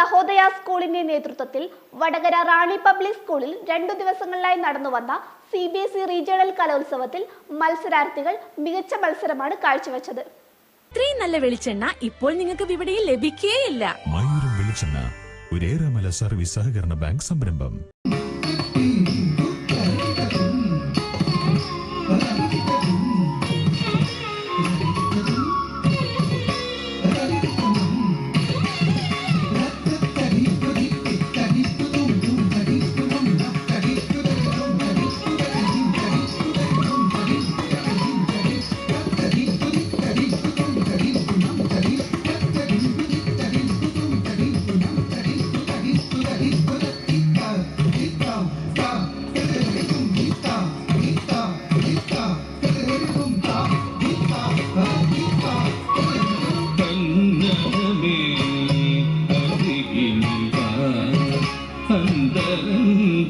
സഹോദയ സ്കൂളിന്റെ നേതൃത്വത്തിൽ വടകര റാണി പബ്ലിക് സ്കൂളിൽ രണ്ടു ദിവസങ്ങളിലായി നടന്നുവന്ന C B S E regional കലോത്സവത്തിൽ മത്സരാർത്ഥികൾ മികച്ച മത്സരമാണ് കാഴ്ചവെച്ചത്. ഇത്രയും നല്ല വെളിച്ചെണ്ണ ഇപ്പോൾ നിങ്ങൾക്ക് വിപണിയിൽ ലഭിക്കുകയില്ല മയൂരം വെളിച്ചെണ്ണ ഒരേറെമല സർവീസ് സഹകരണ ബാങ്ക് സംരംഭം.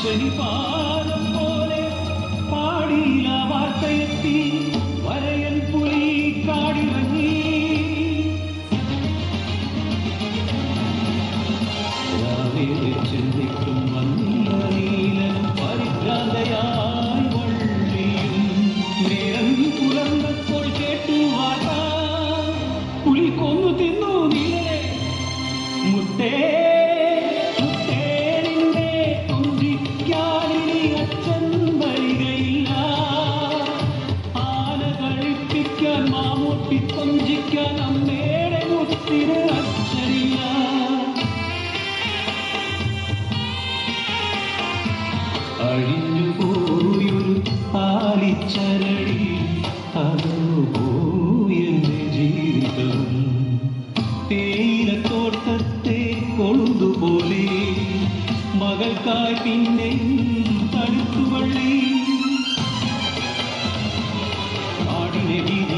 അശ്വനി പാദം പോലെ പാടിയില്ല വാർത്തയെത്തി വരയൻ പുലി കാടിറങ്ങി. ചിന്തിക്കും മഞ്ഞീലനും പരിഭ്രാന്തയായി വള്ളിയും നേരം പുലർന്നപ്പോൾ കേട്ടു വാർത്ത. പുലി കൊന്നു തിന്നു നീലേ മുത്തേ അമ്മയുടെ മുത്തിന് അച്ഛനില്ല അഴിഞ്ഞു പോയൊരു ആലിച്ചരടി അതോ പോയെന്റെ ജീവിതം. തേയിലത്തോട്ടത്തെ കൊളുതുപോലെ മകൾക്കായി പിന്നെ തടുത്തുവള്ളി. ആടിനെ വീതിയിലാട്ടി